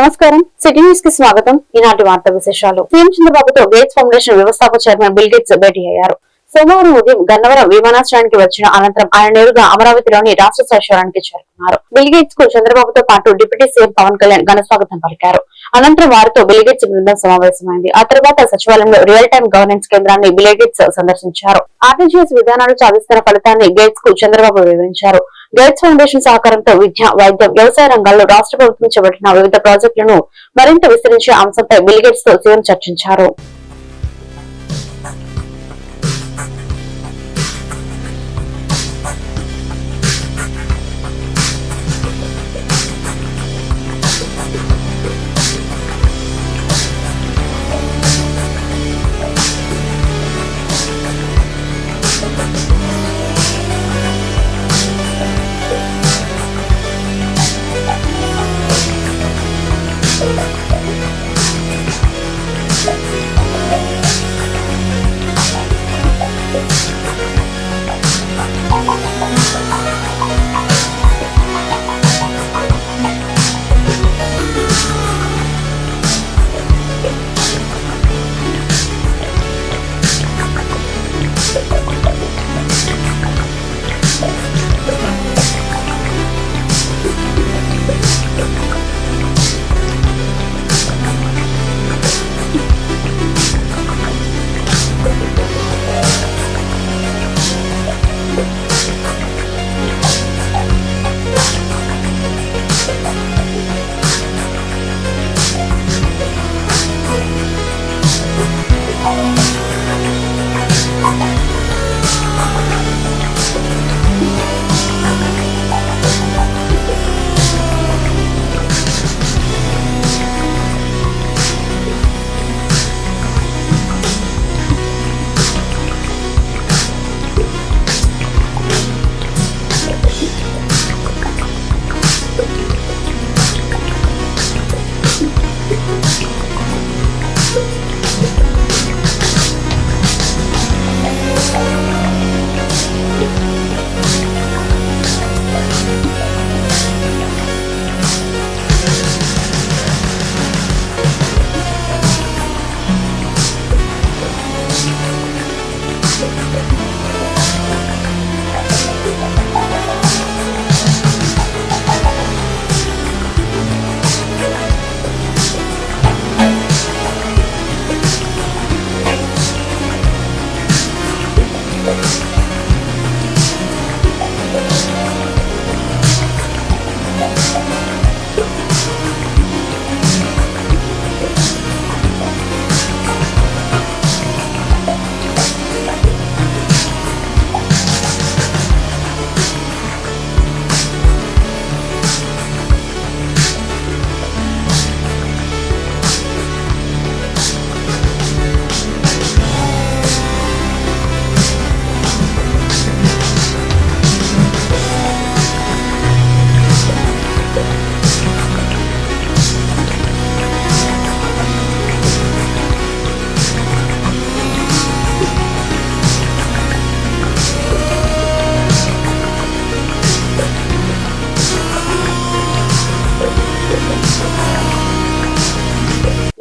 నమస్కారం. సిటీ న్యూస్కి స్వాగతం. ఈనాటి వార్త విశేషాలు. సీఎం చంద్రబాబుతో గేట్స్ ఫౌండేషన్ వ్యవస్థాపక చైర్మన్ బిల్ గేట్స్ భేటీ అయ్యారు. సోమవారం ఉదయం గన్నవరం విమానాశ్రయానికి వచ్చిన అనంతరం ఆయన నేరుగా అమరావతిలోని రాష్ట్ర సచివాలయానికి చేరుకున్నారు. బిల్ గేట్స్కు చంద్రబాబుతో పాటు డిప్యూటీ సీఎం పవన్ కళ్యాణ్ ఘనస్వాగతం పలికారు. అనంతరం వారితో బిల్ గేట్స్ బృందం సమావేశమైంది. ఆ తర్వాత సచివాలయంలో రియల్ టైమ్ గవర్నెన్స్ కేంద్రాన్ని బిల్ గేట్స్ సందర్శించారు. ఆర్టీజీఎస్ విధానాలు సాధిస్తున్న ఫలితాన్ని గేట్స్కు చంద్రబాబు వివరించారు. గేట్స్ ఫౌండేషన్ సహకారంతో విద్య వైద్యం వ్యవసాయ రంగాల్లో రాష్ట్ర ప్రభుత్వం చేపట్టిన వివిధ ప్రాజెక్టులను మరింత విస్తరించే అంశంపై బిల్గేట్స్తో సీఎం చర్చించారు.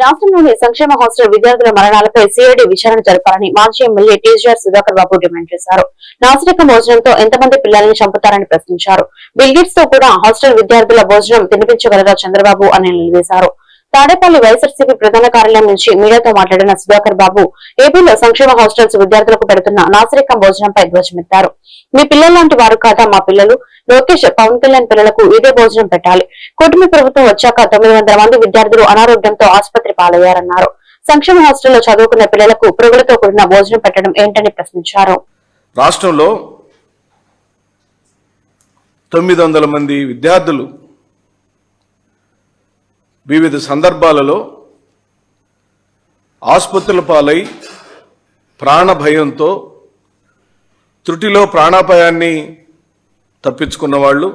రాష్ట్రంలోని సంక్షేమ హాస్టల్ విద్యార్థుల మరణాలపై సిఐడి విచారణ జరపాలని మాజీ MLA TGR Sudhakar Babu demand చేశారు. నాసిరకం భోజనంతో ఎంతమంది పిల్లల్ని చంపుతారని ప్రశ్నించారు. బిల్గేట్స్తో కూడా హాస్టల్ విద్యార్థుల భోజనం తినిపించగలరా చంద్రబాబు అని నిలదీశారు. తాడేపల్లి వైఎస్ఆర్సీపీ ప్రధాన కార్యాలయం నుంచి మీడియాతో మాట్లాడిన సుధాకర్ బాబు ఏపీలో సంక్షేమ హాస్టల్స్ విద్యార్థులకు పెడుతున్న నాసిరకం భోజనంపై ధ్వజమెత్తారు. మీ పిల్లలాంటి వారు కాదా మా పిల్లలు? లోకేష్ పవన్ కళ్యాణ్ పిల్లలకు ఇదే భోజనం పెట్టాలి. కూటమి ప్రభుత్వం వచ్చాక తొమ్మిది వందల మంది విద్యార్థులు అనారోగ్యంతో ఆసుపత్రి పాలయ్యారన్నారు. సంక్షేమ హాస్టల్లో చదువుకున్న పిల్లలకు పురుగులతో కూడిన భోజనం పెట్టడం ఏంటని ప్రశ్నించారు. రాష్ట్రంలో తొమ్మిది వందల మంది విద్యార్థులు వివిధ సందర్భాలలో ఆసుపత్రుల పాలై ప్రాణ భయంతో త్రుటిలో ప్రాణాపాయాన్ని తప్పించుకున్న వాళ్ళు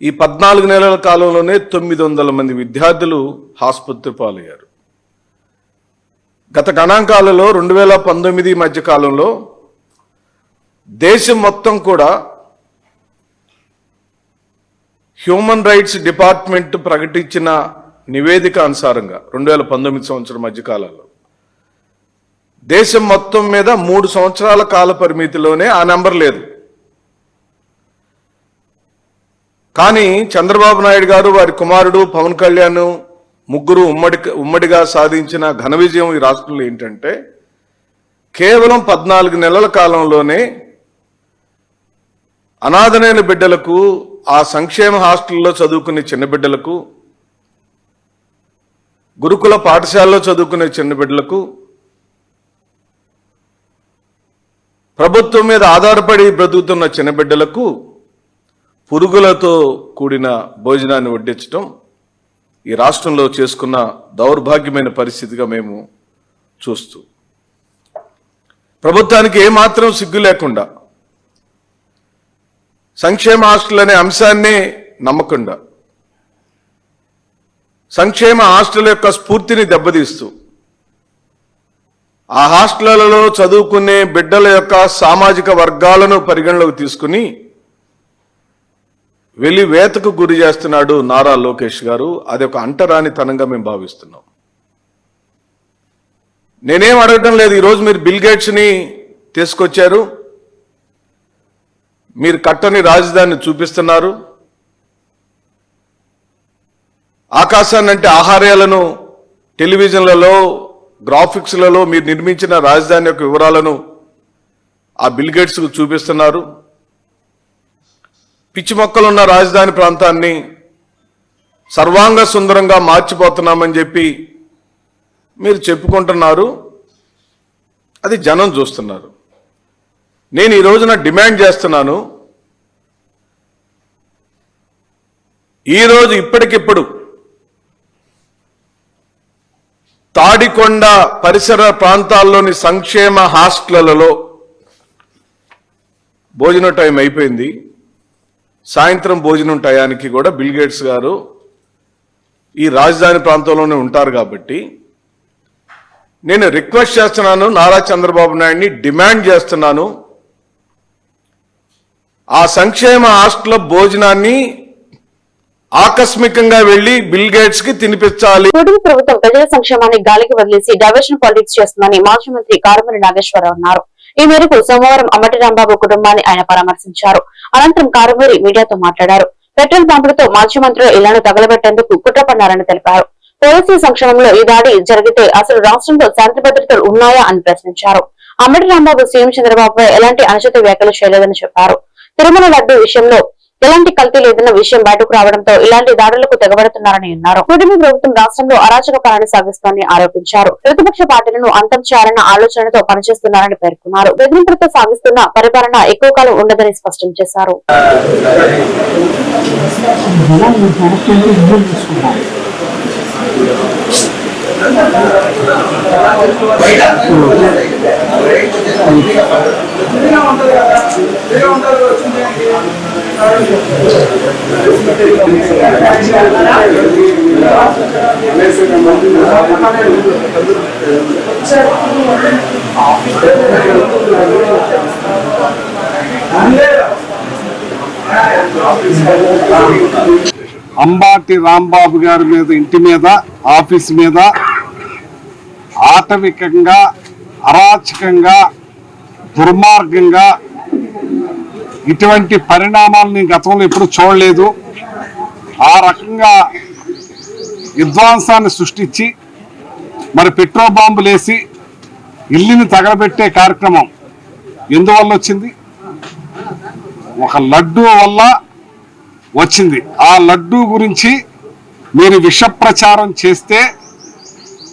ఈ పద్నాలుగు నెలల కాలంలోనే తొమ్మిది వందల మంది విద్యార్థులు ఆసుపత్రి పాలయ్యారు. గత గణాంకాలలో రెండు వేల పంతొమ్మిది మధ్య కాలంలో దేశం మొత్తం కూడా హ్యూమన్ రైట్స్ డిపార్ట్మెంట్ ప్రకటించిన నివేదిక అనుసారంగా రెండు వేల పంతొమ్మిది సంవత్సరం మధ్యకాలంలో. దేశం మొత్తం మీద మూడు సంవత్సరాల కాల పరిమితిలోనే ఆ నెంబర్ లేదు. కానీ చంద్రబాబు నాయుడు గారు వారి కుమారుడు పవన్ కళ్యాణ్ ముగ్గురు ఉమ్మడి ఉమ్మడిగా సాధించిన ఘన విజయం ఈ రాష్ట్రంలో ఏంటంటే కేవలం పద్నాలుగు నెలల కాలంలోనే అనాథనైన బిడ్డలకు ఆ సంక్షేమ హాస్టల్లో చదువుకునే చిన్న బిడ్డలకు గురుకుల పాఠశాలలో చదువుకునే చిన్న బిడ్డలకు ప్రభుత్వం మీద ఆధారపడి బ్రతుకుతున్న చిన్న బిడ్డలకు పురుగులతో కూడిన భోజనాన్ని వడ్డించడం ఈ రాష్ట్రంలో చేసుకున్న దౌర్భాగ్యమైన పరిస్థితిగా మేము చూస్తూ. ప్రభుత్వానికి ఏమాత్రం సిగ్గు లేకుండా సంక్షేమ హాస్టల్ అనే అంశాన్ని నమ్మకుండా సంక్షేమ హాస్టల్ యొక్క స్ఫూర్తిని దెబ్బతీస్తూ ఆ హాస్టళ్ళలో చదువుకునే బిడ్డల యొక్క సామాజిక వర్గాలను పరిగణలోకి తీసుకుని వెలివేతకు గురి చేస్తున్నాడు నారా లోకేష్ గారు. అది ఒక అంటరానితనంగా మేము భావిస్తున్నాం. నేనేం అడగటం లేదు. ఈరోజు మీరు బిల్ గేట్స్ని తీసుకొచ్చారు. మీరు కట్టని రాజధానిని చూపిస్తున్నారు. ఆకాశాన్ని అంటే ఆహార్యాలను టెలివిజన్లలో గ్రాఫిక్స్లలో మీరు నిర్మించిన రాజధాని యొక్క వివరాలను ఆ బిల్గేట్స్కు చూపిస్తున్నారు. పిచ్చి మొక్కలున్న రాజధాని ప్రాంతాన్ని సర్వాంగ సుందరంగా మార్చిపోతున్నామని చెప్పి మీరు చెప్పుకుంటున్నారు. అది జనం చూస్తున్నారు. నేను ఈ రోజున డిమాండ్ చేస్తున్నాను ఈరోజు ఇప్పటికిప్పుడు తాడికొండ పరిసర ప్రాంతాల్లోని సంక్షేమ హాస్టళ్ళలో భోజన టైం అయిపోయింది. సాయంత్రం భోజనం టయానికి కూడా బిల్గేట్స్ గారు ఈ రాజధాని ప్రాంతంలోనే ఉంటారు కాబట్టి నేను రిక్వెస్ట్ చేస్తున్నాను నారా చంద్రబాబు నాయుడిని డిమాండ్ చేస్తున్నాను. ఆ సంక్షేమ హాస్టల్ భోజనాన్ని ఆకస్మికంగా వెళ్ళి బిల్ గేట్స్కి తినిపించాలి. కూటమి ప్రభుత్వం ప్రజల సంక్షేమాన్ని గాలికి వదిలేసి డైవర్షన్ పాలిటిక్స్ చేస్తుందని మాజీ మంత్రి కారుమూరి నాగేశ్వరరావు అన్నారు. ఈ మేరకు సోమవారం అమ్మటి రాంబాబు కుటుంబాన్ని ఆయన పరామర్శించారు. అనంతరం కారుమూరి మీడియాతో మాట్లాడారు. పెట్రోల్ పంపులతో మాజీ మంత్రులు ఇళ్ళను తగలబెట్టేందుకు కుట్ర పన్నారని తెలిపారు. పోలీసుల సంక్షేమంలో ఈ దాడి జరిగితే అసలు రాష్ట్రంలో శాంతి భద్రతలు ఉన్నాయా అని ప్రశ్నించారు. అమ్మటి రాంబాబు సీఎం చంద్రబాబుపై ఎలాంటి అనుచిత వ్యాఖ్యలు చేయలేదని చెప్పారు. తిరుమల లడ్డు విషయంలో ఎలాంటి కల్తీ లేదన్న విషయం బయటకు రావడంతో ఇలాంటి దాడులకు తెగబడుతున్నారని అన్నారు. కూటమి ప్రభుత్వం రాష్ట్రంలో అరాచక పాలన సాగిస్తోందని ఆరోపించారు. ప్రతిపక్ష పార్టీలను అంతం చేయాలన్న ఆలోచనతో పనిచేస్తున్నారని పేర్కొన్నారు. బెదిరింపులతో సాగిస్తున్న పరిపాలన ఎక్కువ కాలం ఉండదని స్పష్టం చేశారు. అంబాటి రాంబాబు గారి మీద ఇంటి మీద ఆఫీస్ మీద ఆటవికంగా అరాచకంగా దుర్మార్గంగా ఇటువంటి పరిణామాలని గతంలో ఎప్పుడు చూడలేదు. ఆ రకంగా విధ్వంసాన్ని సృష్టించి మరి పెట్రోల్ బాంబులేసి ఇల్లుని తగలబెట్టే కార్యక్రమం ఎందువల్ల వచ్చింది? ఒక లడ్డు వల్ల వచ్చింది. ఆ లడ్డు గురించి మీరు విష ప్రచారం చేస్తే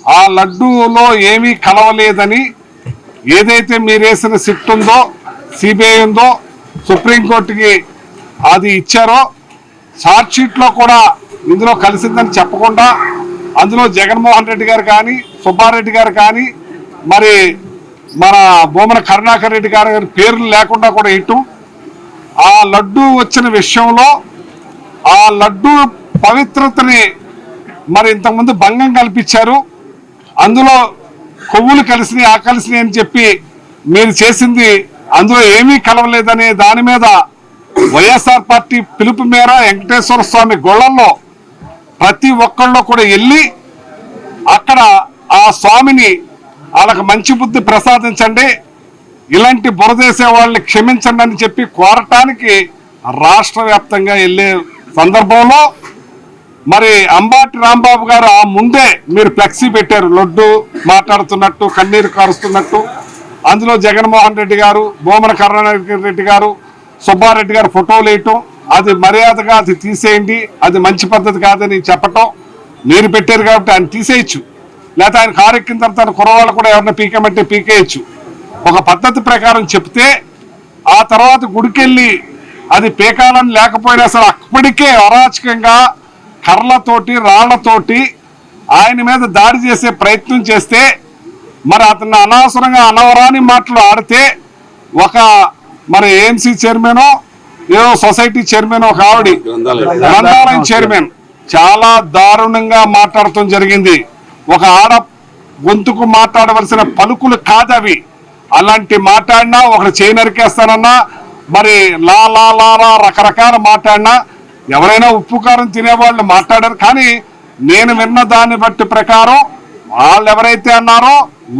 ఆ లడ్డూలో ఏమీ కలవలేదని ఏదైతే మీరేసిన సిట్ ఉందో సిబిఐ ఉందో సుప్రీంకోర్టుకి అది ఇచ్చారో ఛార్జ్ షీట్లో కూడా ఇందులో కలిసిందని చెప్పకుండా అందులో జగన్మోహన్ రెడ్డి గారు కానీ సుబ్బారెడ్డి గారు కానీ మరి మన బొమ్మన కరుణాకర్ రెడ్డి గారి గారి పేర్లు లేకుండా కూడా ఇటు ఆ లడ్డు వచ్చిన విషయంలో ఆ లడ్డు పవిత్రతని మరి ఇంతకుముందు భంగం కల్పించారు. అందులో కొవ్వులు కలిసినాయి ఆ కలిసినాయి అని చెప్పి మీరు చేసింది అందులో ఏమీ కలవలేదనే దాని మీద వైఎస్ఆర్ పార్టీ పిలుపు మేర వెంకటేశ్వర స్వామి గొళ్ళల్లో ప్రతి ఒక్కళ్ళు కూడా వెళ్ళి అక్కడ ఆ స్వామిని వాళ్ళకి మంచి బుద్ధి ప్రసాదించండి ఇలాంటి బురదేసే వాళ్ళని క్షమించండి అని చెప్పి కోరటానికి రాష్ట్ర వ్యాప్తంగా వెళ్ళే సందర్భంలో మరి అంబాటి రాంబాబు గారు ఆ ముందే మీరు ఫ్లెక్సీ పెట్టారు లొడ్డు మాట్లాడుతున్నట్టు కన్నీరు కారుస్తున్నట్టు. అందులో జగన్మోహన్ రెడ్డి గారు భూమన కరుణారెడ్డి గారు సుబ్బారెడ్డి గారు ఫోటోలు వేయటం అది మర్యాదగా అది తీసేయండి అది మంచి పద్ధతి కాదని చెప్పటం మీరు పెట్టారు కాబట్టి ఆయన తీసేయచ్చు. లేకపోతే ఆయన కారెక్కిన తర్వాత కురవాళ్ళు కూడా ఎవరిని పీకమంటే పీకేయచ్చు. ఒక పద్ధతి ప్రకారం చెప్తే ఆ తర్వాత గుడికెళ్ళి అది పీకాలని లేకపోయినా సరే అప్పటికే అరాచకంగా కర్రలతోటి రాళ్ళతోటి ఆయన మీద దాడి చేసే ప్రయత్నం చేస్తే మరి అతన్ని అనవసరంగా అనవరాని మాటలు ఆడితే ఒక మరి ఏఎంసీ చైర్మన్ ఏదో సొసైటీ చైర్మన్ ఒక ఆవిడ గ్రంథాలయం చైర్మన్ చాలా దారుణంగా మాట్లాడటం జరిగింది. ఒక ఆడ గొంతుకు మాట్లాడవలసిన పలుకులు కాదవి. అలాంటి మాట్లాడినా ఒకటి చేయి నరికేస్తానన్నా మరి లా లా లా రకరకాల మాట్లాడినా ఎవరైనా ఉప్పు కారం తినేవాళ్ళు మాట్లాడారు కానీ నేను విన్న దాన్ని బట్టి ప్రకారం వాళ్ళు ఎవరైతే అన్నారో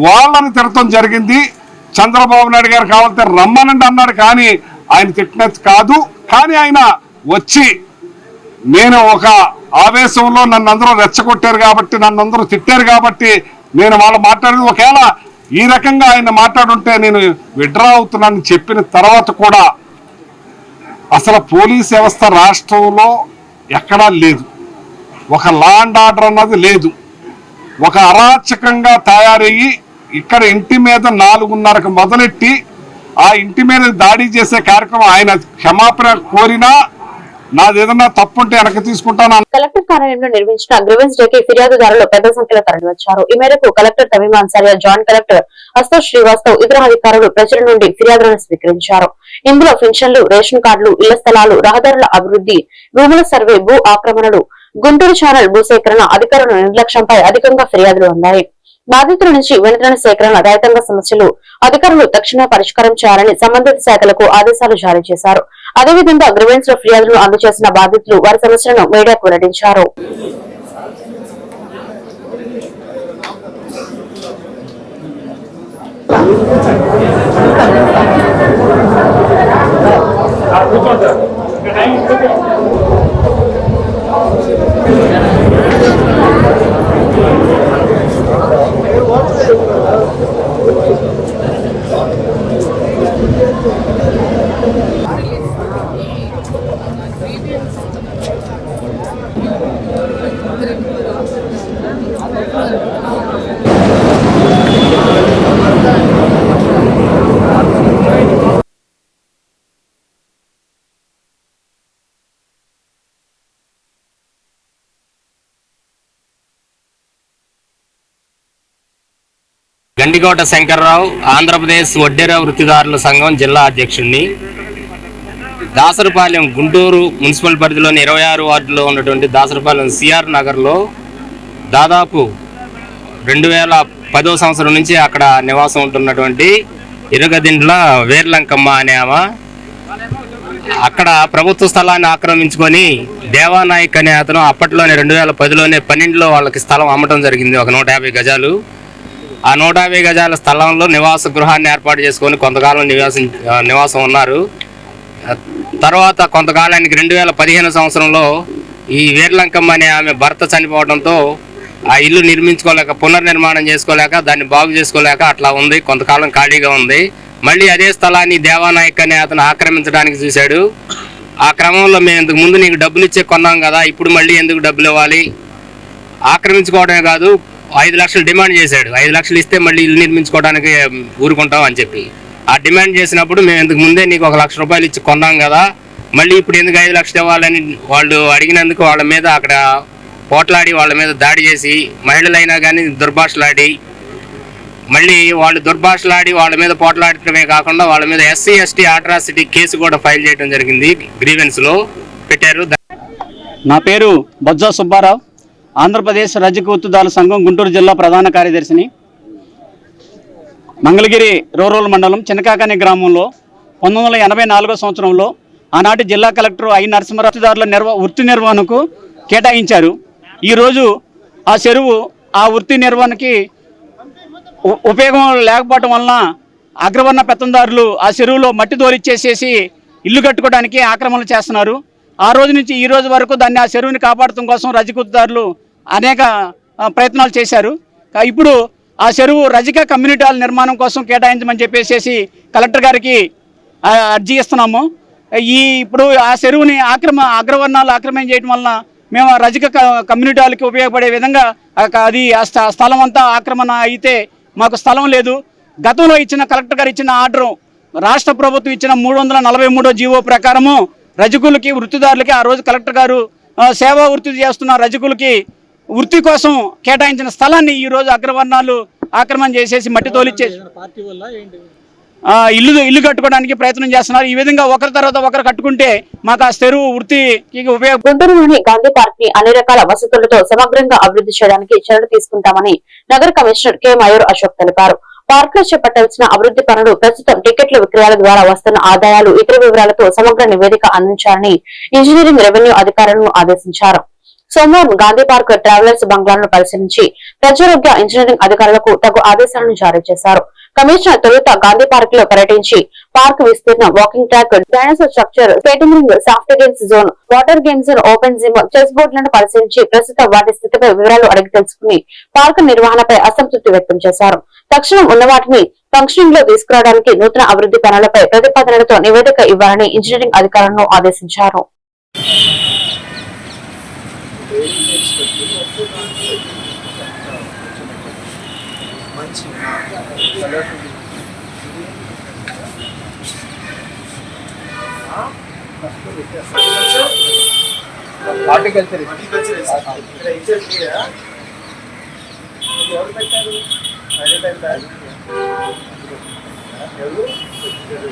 వాళ్ళని తిడటం జరిగింది. చంద్రబాబు నాయుడు గారు కావాలంటే రమ్మనండి అన్నాడు కానీ ఆయన తిట్టినది కాదు. కానీ ఆయన వచ్చి నేను ఒక ఆవేశంలో నన్ను అందరూ రెచ్చగొట్టారు కాబట్టి నన్ను అందరూ తిట్టారు కాబట్టి నేను వాళ్ళు మాట్లాడేది ఒకవేళ ఈ రకంగా ఆయన మాట్లాడుంటే నేను విడ్రా అవుతున్నానని చెప్పిన తర్వాత కూడా అసలు పోలీస్ వ్యవస్థ రాష్ట్రంలో ఎక్కడా లేదు. ఒక లా అండ్ ఆర్డర్ అన్నది లేదు. ఒక అరాచకంగా తయారయ్యి ఇక్కడ ఇంటి మీద నాలుగున్నరకు మొదలెట్టి ఆ ఇంటి మీద దాడి చేసే కార్యక్రమం ఆయన క్షమాపణ కోరినా నాది ఏదన్నా తప్పుంటే వెనక్కి తీసుకుంటాను కలెక్టర్ కార్యాలయంలో నిర్వహించిన గ్రివెన్స్ డేకి ఫిర్యాదుదారులు పెద్ద సంఖ్యలో తరలివచ్చారు ఈ మేరకు collector Tamima Ansariya joint collector Ashok Srivastav ఇతర అధికారులు ప్రజల నుండి ఫిర్యాదులను స్వీకరించారు. ఇందులో పెన్షన్లు రేషన్ కార్డులు ఇళ్ళ స్థలాలు రహదారుల అభివృద్ధి భూముల సర్వే భూ ఆక్రమణలు గుంటూరు ఛానల్ భూసేకరణ అధికారుల నిర్లక్ష్యంపై అధికంగా ఫిర్యాదులు అందాయి. బాధితుల నుంచి వినతుల సేకరణ రైతాంగ సమస్యలు అధికారులు తక్షణమే పరిష్కారం చేయాలని సంబంధిత శాఖలకు ఆదేశాలు జారీ చేశారు. అదేవిధంగా గ్రివెన్స్లో ఫిర్యాదులు అందజేసిన బాధితులు వారి సమస్యలను మీడియాకు వెల్లడించారు. గండికోట శంకర్రావు ఆంధ్రప్రదేశ్ వడ్డెర వృత్తిదారుల సంఘం జిల్లా అధ్యక్షుడిని దాసరపాలెం గుంటూరు మున్సిపల్ పరిధిలోని ఇరవై ఆరు వార్డులో ఉన్నటువంటి దాసరపాలెం సిఆర్ నగర్లో దాదాపు రెండు వేల పదో సంవత్సరం నుంచి అక్కడ నివాసం ఉంటున్నటువంటి ఇరుగదిండ్ల వేర్లంకమ్మ అనే ఆమె అక్కడ ప్రభుత్వ స్థలాన్ని ఆక్రమించుకొని దేవానాయక్ అనే అతను అప్పట్లోనే రెండు వేల పదిలోనే పన్నెండులో వాళ్ళకి స్థలం అమ్మటం జరిగింది. ఒక నూట యాభై గజాలు. ఆ నూట యాభై గజాల స్థలంలో నివాస గృహాన్ని ఏర్పాటు చేసుకొని కొంతకాలం నివాసం నివాసం ఉన్నారు. తర్వాత కొంతకాలానికి రెండు వేల పదిహేను సంవత్సరంలో ఈ వీర్లంకమ్మ అనే ఆమె భర్త చనిపోవడంతో ఆ ఇల్లు నిర్మించుకోలేక పునర్నిర్మాణం చేసుకోలేక దాన్ని బాగు చేసుకోలేక అట్లా ఉంది. కొంతకాలం ఖాళీగా ఉంది. మళ్ళీ అదే స్థలాన్ని దేవానాయక్ అనే అతను ఆక్రమించడానికి చూశాడు. ఆ క్రమంలో మేము ఇంతకు ముందు నీకు డబ్బులు ఇచ్చే కొన్నాం కదా ఇప్పుడు మళ్ళీ ఎందుకు డబ్బులు ఇవ్వాలి ఆక్రమించుకోవడమే కాదు ఐదు లక్షలు డిమాండ్ చేశాడు. ఐదు లక్షలు ఇస్తే మళ్ళీ ఇల్లు నిర్మించుకోవడానికి ఊరుకుంటాం అని చెప్పి. ఆ డిమాండ్ చేసినప్పుడు మేము ఇంతకు ముందే నీకు ఒక లక్ష రూపాయలు ఇచ్చి కొన్నాం కదా మళ్ళీ ఇప్పుడు ఎందుకు ఐదు లక్షలు ఇవ్వాలని వాళ్ళు అడిగినందుకు వాళ్ళ మీద అక్కడ పోట్లాడి వాళ్ళ మీద దాడి చేసి మహిళలైనా కానీ దుర్భాషలాడి మళ్ళీ వాళ్ళు దుర్భాషలాడి వాళ్ళ మీద పోట్లాడటమే కాకుండా వాళ్ళ మీద ఎస్సీ ఎస్టీ అట్రాసిటీ కేసు కూడా ఫైల్ చేయడం జరిగింది గ్రీవెన్స్లో పెట్టారు. నా పేరు బొజ్జా సుబ్బారావు. ఆంధ్రప్రదేశ్ రజకూతుదారుల సంఘం గుంటూరు జిల్లా ప్రధాన కార్యదర్శిని. మంగళగిరి రూరల్ మండలం చినకాకని గ్రామంలో పంతొమ్మిది వందల ఎనభై నాలుగో సంవత్సరంలో ఆనాటి జిల్లా కలెక్టర్ ఐ నరసింహరాజుదారుల నిర్వ వృత్తి నిర్వహణకు కేటాయించారు. ఈరోజు ఆ చెరువు ఆ వృత్తి నిర్వహణకి ఉపయోగం లేకపోవటం వలన అగ్రవర్ణ పెత్తందారులు ఆ చెరువులో మట్టి తోలిచ్చేసేసి ఇల్లు కట్టుకోవడానికి ఆక్రమణలు చేస్తున్నారు. ఆ రోజు నుంచి ఈ రోజు వరకు దాన్ని ఆ చెరువుని కాపాడటం కోసం రజకుదారులు అనేక ప్రయత్నాలు చేశారు. ఇప్పుడు ఆ చెరువు రజిక కమ్యూనిటీ హాల్ నిర్మాణం కోసం కేటాయించమని చెప్పేసి కలెక్టర్ గారికి అర్జీ ఇస్తున్నాము. ఈ ఇప్పుడు ఆ చెరువుని ఆక్రమ అగ్రవర్ణాలు ఆక్రమణ చేయడం వలన మేము ఆ రజక క- కమ్యూనిటీ వాళ్ళకి ఉపయోగపడే విధంగా అది ఆ స్థ- స్థలం అంతా ఆక్రమణ అయితే మాకు స్థలం లేదు. గతంలో ఇచ్చిన కలెక్టర్ గారు ఇచ్చిన ఆర్డరు రాష్ట్ర ప్రభుత్వం ఇచ్చిన మూడు వందల నలభై మూడో జీవో ప్రకారము రజకులకి వృత్తిదారులకి ఆ రోజు కలెక్టర్ గారు సేవా వృత్తి చేస్తున్న రజకులకి వృత్తి కోసం కేటాయించిన స్థలాన్ని ఈ రోజు అగ్రవర్ణాలు ఆక్రమణ చేసేసి మట్టి తోలిచ్చేసి ఆ, ఇల్లు ఇల్లు కట్టుకోవడానికి ప్రయత్నం చేస్తున్నారు. ఈ విధంగా ఒకరి తర్వాత ఒకరు కట్టుకుంటే మాకు ఆ చెరువు వృత్తికి ఉపయోగ గుంటూరులోని గాంధీ పార్క్ని అన్ని రకాల వసతులతో సమగ్రంగా అభివృద్ధి చేయడానికి చర్యలు తీసుకుంటామని నగర కమిషనర్ కె. మయూర్ అశోక్ తెలిపారు. పార్కులో చేపట్టాల్సిన అభివృద్ధి పనులు ప్రస్తుతం టికెట్ల విక్రయాల ద్వారా వస్తున్న ఆదాయాలు ఇతర వివరాలతో సమగ్ర నివేదిక అందించాలని ఇంజనీరింగ్ రెవెన్యూ అధికారులను ఆదేశించారు. సోమవారం గాంధీ పార్క్ ట్రావెలర్స్ బంగ్లాలను పరిశీలించి ప్రజారోగ్య ఇంజనీరింగ్ అధికారులకు తగు ఆదేశాలను జారీ చేశారు. కమిషనర్ తొలుత గాంధీ పార్క్లో పర్యటించి పార్క్ విస్తీర్ణం walking track dinosaur structure skating ring soft games zone water games open gym chess బోర్డులను పరిశీలించి ప్రస్తుతం వాటి స్థితిపై వివరాలు అడిగి తెలుసుకుని పార్క్ నిర్వహణపై అసంతృప్తి వ్యక్తం చేశారు. తక్షణం ఉన్న వాటిని ఫంక్షనింగ్లో తీసుకురావడానికి నూతన అభివృద్ధి పనులపై ప్రతిపాదనలతో నివేదిక ఇవ్వాలని ఇంజనీరింగ్ అధికారులను ఆదేశించారు. మంచి హార్టికల్చర్ ఇక్కడ ఇచ్చేది మీరా ఎవరు పెట్టారు అదే పెట్టారు ఎవరు పెట్టారు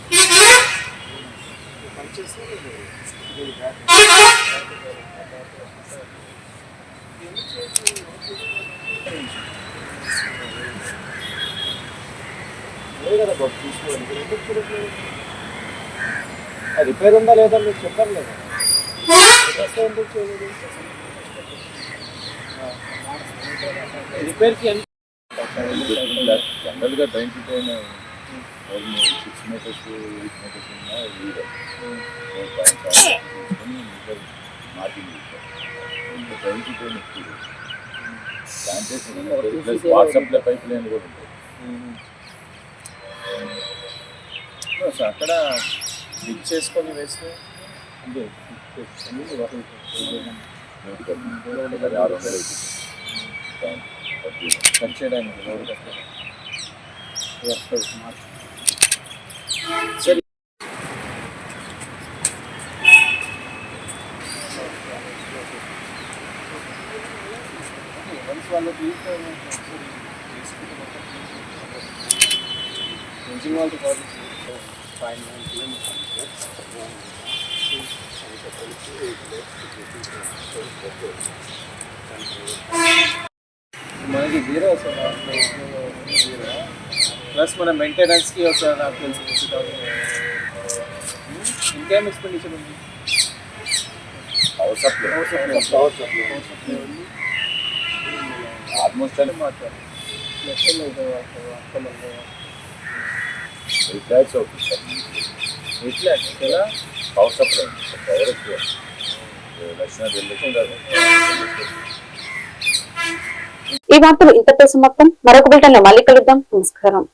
రిపేర్ ఉందా లేదా మీరు చెప్పారు లేదా రిపేర్కి ఎంత? జనరల్గా time to time six meters eight meters ఉన్న మీటర్ మార్కింగ్ ప్లాంటేషన్ ప్లస్ వాట్సాప్లో పైప్ లైన్ కూడా ఉంటాయి అక్కడ ఫిక్స్ చేసుకొని వేస్తే అంటే fix చేసుకొని వాటిని ఆరు వందలు అవుతుంది చేయడానికి మార్చి సరే ప్లస్ మన మెయింటెనెన్స్కి ఒక నాకు తెలిసి ఫిఫ్టీ థౌసండ్ ఇంకేం ఎక్స్పెండిచర్ ఉంది power supply power supply power supply power supply ఉంది ఆల్మోస్ట్ అని మాట్లాడు లెక్కలు అయితే అక్కలు ఎయిట్ ల్యాక్స్ అవుతుంది సార్ ఎట్లా కదా పవర్ సప్లై పవర్ ఎక్కువ లక్ష రెండు లక్షలు ఈ వార్తలు ఇంతతో సమాప్తం. మరొక బిల్టన్ మళ్ళీ కలుద్దాం. నమస్కారం.